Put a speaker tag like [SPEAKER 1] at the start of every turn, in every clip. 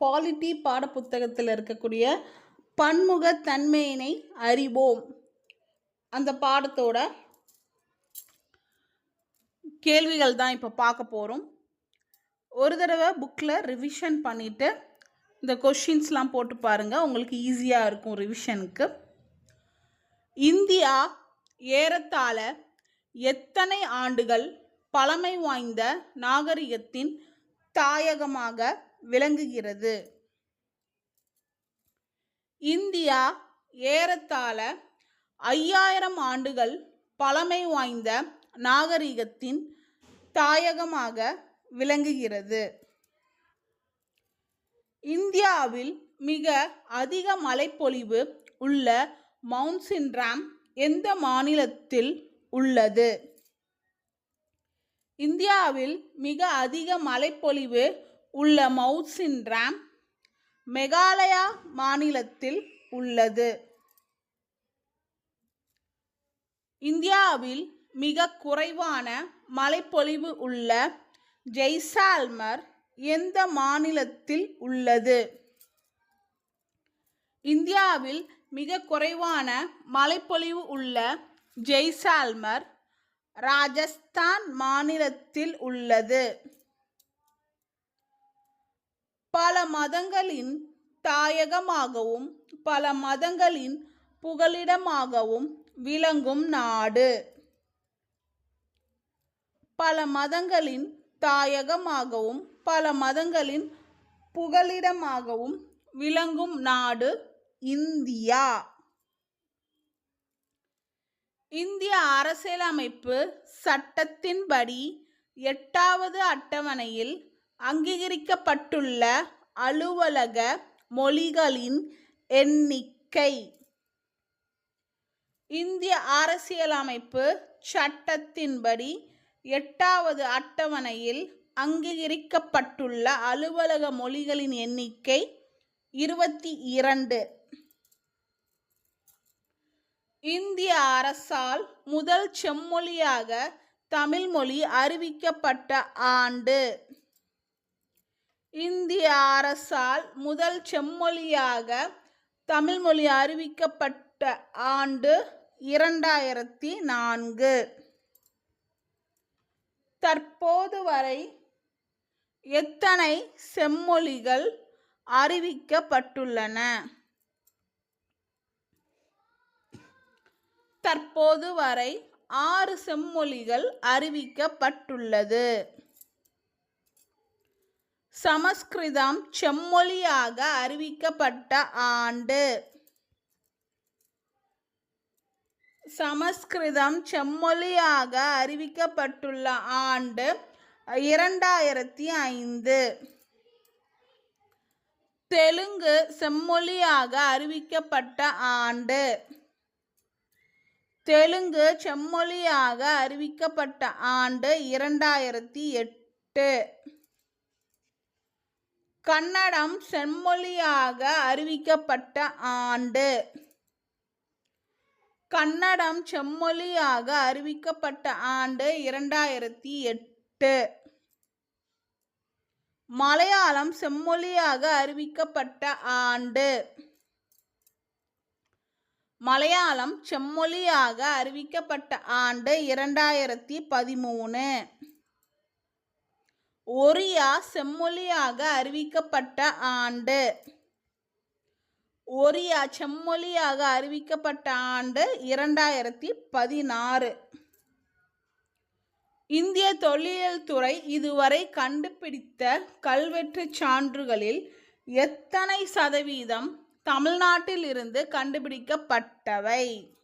[SPEAKER 1] Polity பாடப்புத்தகத்தில் இருக்கக்கூடிய பன்முகத்தன்மையினை அறிவோம். அந்த பாடத்தோட கேள்விகள் தான் இப்போ பார்க்க போகிறோம் ஒரு தடவை புக்கில் ரிவிஷன் பண்ணிவிட்டு இந்த கொஷின்ஸ்லாம் போட்டு பாருங்கள் உங்களுக்கு ஈஸியாக இருக்கும் ரிவிஷனுக்கு இந்தியா ஏறத்தாழ எத்தனை ஆண்டுகள் பழமை வாய்ந்த நாகரிகத்தின் தாயகமாக விளங்குகிறது. இந்தியா ஏறத்தாழ ஐயாயிரம் ஆண்டுகள் பழமை வாய்ந்த நாகரிகத்தின் தாயகமாக விளங்குகிறது. இந்தியாவில் மிக அதிக மழைப்பொழிவு உள்ள மவுண்ட் சின்ராம் எந்த மாநிலத்தில் உள்ளது? இந்தியாவில் மிக அதிக மழைப்பொழிவு உள்ள மவுத் சின்ட்ராம் மெகாலயா மாநிலத்தில் உள்ளது. இந்தியாவில் மிக குறைவான மழைப்பொழிவு உள்ள ஜெய்சால்மர் எந்த மாநிலத்தில் உள்ளது? இந்தியாவில் மிக குறைவான மழைப்பொழிவு உள்ள ஜெய்சால்மர் ராஜஸ்தான் மாநிலத்தில் உள்ளது. பல மதங்களின் தாயகமாகவும் பல மதங்களின் புகலிடமாகவும் விளங்கும் நாடு. பல மதங்களின் தாயகமாகவும் பல மதங்களின் புகலிடமாகவும் விளங்கும் நாடு இந்தியா. இந்திய அரசியலமைப்பு சட்டத்தின்படி எட்டாவது அட்டவணையில் அங்கீகரிக்கப்பட்டுள்ள அலுவலக மொழிகளின் எண்ணிக்கை. இந்திய அரசியலமைப்பு சட்டத்தின்படி எட்டாவது அட்டவணையில் அங்கீகரிக்கப்பட்டுள்ள அலுவலக மொழிகளின் எண்ணிக்கை இருபத்தி இரண்டு. இந்திய அரசால் முதல் செம்மொழியாக தமிழ் மொழி அறிவிக்கப்பட்ட ஆண்டு. இந்திய அரசால் முதல் செம்மொழியாக தமிழ் மொழி அறிவிக்கப்பட்ட ஆண்டு இரண்டாயிரத்தி நான்கு. தற்போது வரை எத்தனை செம்மொழிகள் அறிவிக்கப்பட்டுள்ளன? தற்போது வரை ஆறு செம்மொழிகள் அறிவிக்கப்பட்டுள்ளது. சமஸ்கிருதம் செம்மொழியாக அறிவிக்கப்பட்ட ஆண்டு. சமஸ்கிருதம் செம்மொழியாக அறிவிக்கப்பட்டுள்ள ஆண்டு இரண்டாயிரத்தி ஐந்து. தெலுங்கு செம்மொழியாக அறிவிக்கப்பட்ட ஆண்டு. தெலுங்கு செம்மொழியாக அறிவிக்கப்பட்ட ஆண்டு இரண்டாயிரத்தி எட்டு. கன்னடம் செம்மொழியாக அறிவிக்கப்பட்ட ஆண்டு. கன்னடம் செம்மொழியாக அறிவிக்கப்பட்ட ஆண்டு இரண்டாயிரத்தி எட்டு. மலையாளம் செம்மொழியாக அறிவிக்கப்பட்ட ஆண்டு. மலையாளம் செம்மொழியாக அறிவிக்கப்பட்ட ஆண்டு இரண்டாயிரத்தி பதிமூணு. ஒரியா செம்மொழியாக அறிவிக்கப்பட்ட ஆண்டு. ஒரியா செம்மொழியாக அறிவிக்கப்பட்ட ஆண்டு இரண்டாயிரத்தி பதினாறு. இந்திய தொல்லியல் துறை இதுவரை கண்டுபிடித்த கல்வெட்டு சான்றுகளில் எத்தனை சதவீதம் தமிழ்நாட்டில் இருந்து கண்டுபிடிக்கப்பட்டவை?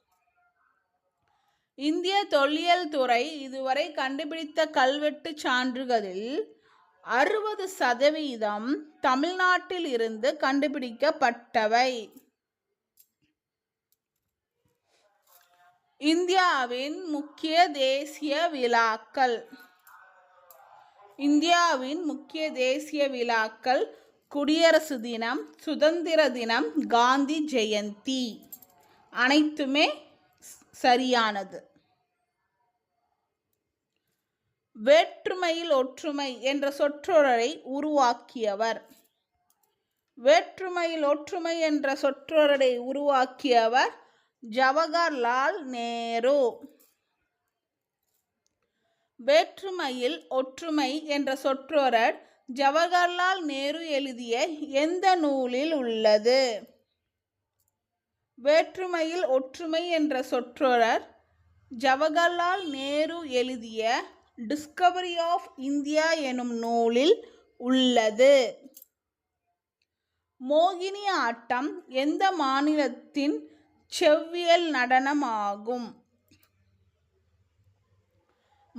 [SPEAKER 1] இந்திய தொல்லியல் துறை இதுவரை கண்டுபிடித்த கல்வெட்டு சான்றுகளில் அறுபது சதவீதம் தமிழ்நாட்டில் இருந்து கண்டுபிடிக்கப்பட்டவை. இந்தியாவின் முக்கிய தேசிய விழாக்கள். இந்தியாவின் முக்கிய தேசிய விழாக்கள் குடியரசு தினம் சுதந்திர தினம் காந்தி ஜெயந்தி. அனைத்துமே சரியானது. வேற்றுமையில் ஒற்றுமை என்ற சொற்றொடரை உருவாக்கியவர். வேற்றுமையில் ஒற்றுமை என்ற சொற்றொடரை உருவாக்கியவர் ஜவஹர்லால் நேரு. வேற்றுமையில் ஒற்றுமை என்ற சொற்றொடர் ஜவஹர்லால் நேரு எழுதிய எந்த நூலில் உள்ளது? வேற்றுமையில் ஒற்றுமை என்ற சொற்றொடர் ஜவஹர்லால் நேரு எழுதிய டிஸ்கவரி ஆஃப் இந்தியா எனும் நூலில் உள்ளது. மோகினி ஆட்டம் எந்த மாநிலத்தின் செவ்வியல் நடனமாகும்?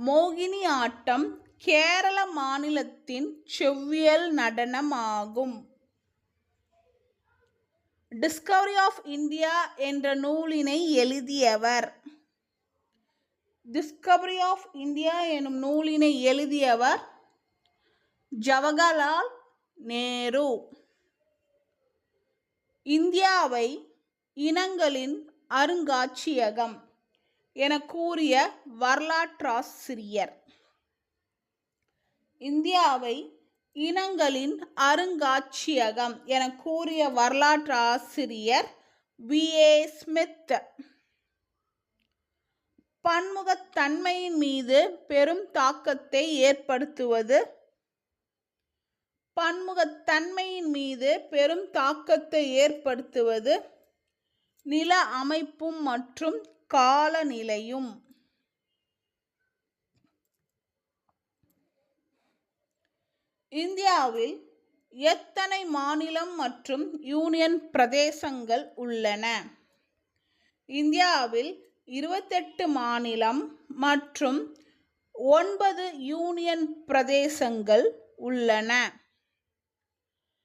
[SPEAKER 1] மோகினி ஆட்டம் கேரள மாநிலத்தின் செவ்வியல் நடனமாகும். டிஸ்கவரி ஆஃப் இந்தியா என்ற நூலினை எழுதியவர். டிஸ்கவரி ஆஃப் இந்தியா எனும் நூலினை எழுதியவர் ஜவஹர்லால் நேரு. இந்தியாவை இனங்களின் அருங்காட்சியகம் என கூறிய வரலாற்றாசிரியர். இந்தியாவை இனங்களின் அருங்காட்சியகம் என கூறிய வரலாற்றாசிரியர் வி. ஏ. ஸ்மித். பன்முகத்தன்மையின் மீது பெரும் தாக்கத்தை ஏற்படுத்துவது. பன்முகத்தன்மையின் மீது பெரும் தாக்கத்தை ஏற்படுத்துவது. நில அமைப்பும் மற்றும் காலநிலையும். இந்தியாவில் எத்தனை மாநிலம் மற்றும் யூனியன் பிரதேசங்கள் உள்ளன? இந்தியாவில் இருபத்தெட்டு மாநிலம் மற்றும் ஒன்பது யூனியன் பிரதேசங்கள் உள்ளன.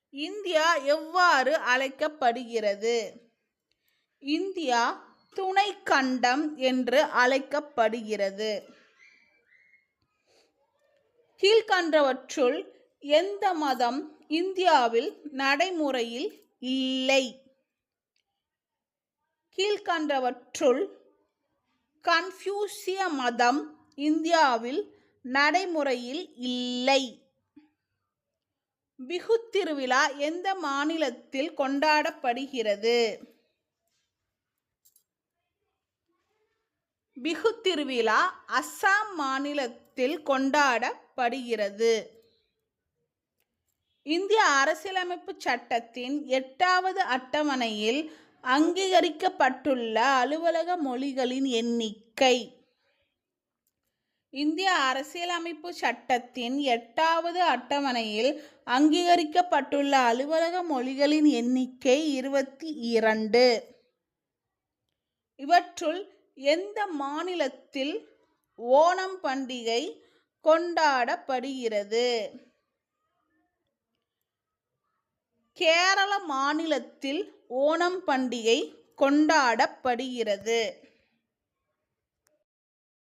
[SPEAKER 1] இந்தியா எவ்வாறு அழைக்கப்படுகிறது? இந்தியா துணை கண்டம் என்று அழைக்கப்படுகிறது. கீழ்கண்டவற்றுள் எந்த மதம் இந்தியாவில் நடைமுறையில் இல்லை? கீழ்கண்டவற்றுள் கன்ஃபியூசிய மதம் இந்தியாவில் நடைமுறையில் இல்லை. பிகு திருவிழா எந்த மாநிலத்தில் கொண்டாடப்படுகிறது? பிகு திருவிழா அஸ்ஸாம் மாநிலத்தில் கொண்டாடப்படுகிறது. இந்திய அரசியலமைப்பு சட்டத்தின் எட்டாவது அட்டவணையில் அங்கீகரிக்கப்பட்டுள்ள அலுவலக மொழிகளின் எண்ணிக்கை. இந்திய அரசியலமைப்பு சட்டத்தின் எட்டாவது அட்டவணையில் அங்கீகரிக்கப்பட்டுள்ள அலுவலக மொழிகளின் எண்ணிக்கை இருபத்தி இரண்டு. இவற்றுள் எந்த மாநிலத்தில் ஓணம் பண்டிகை கொண்டாடப்படுகிறது? கேரள மாநிலத்தில் ஓணம் பண்டிகை கொண்டாடப்படுகிறது.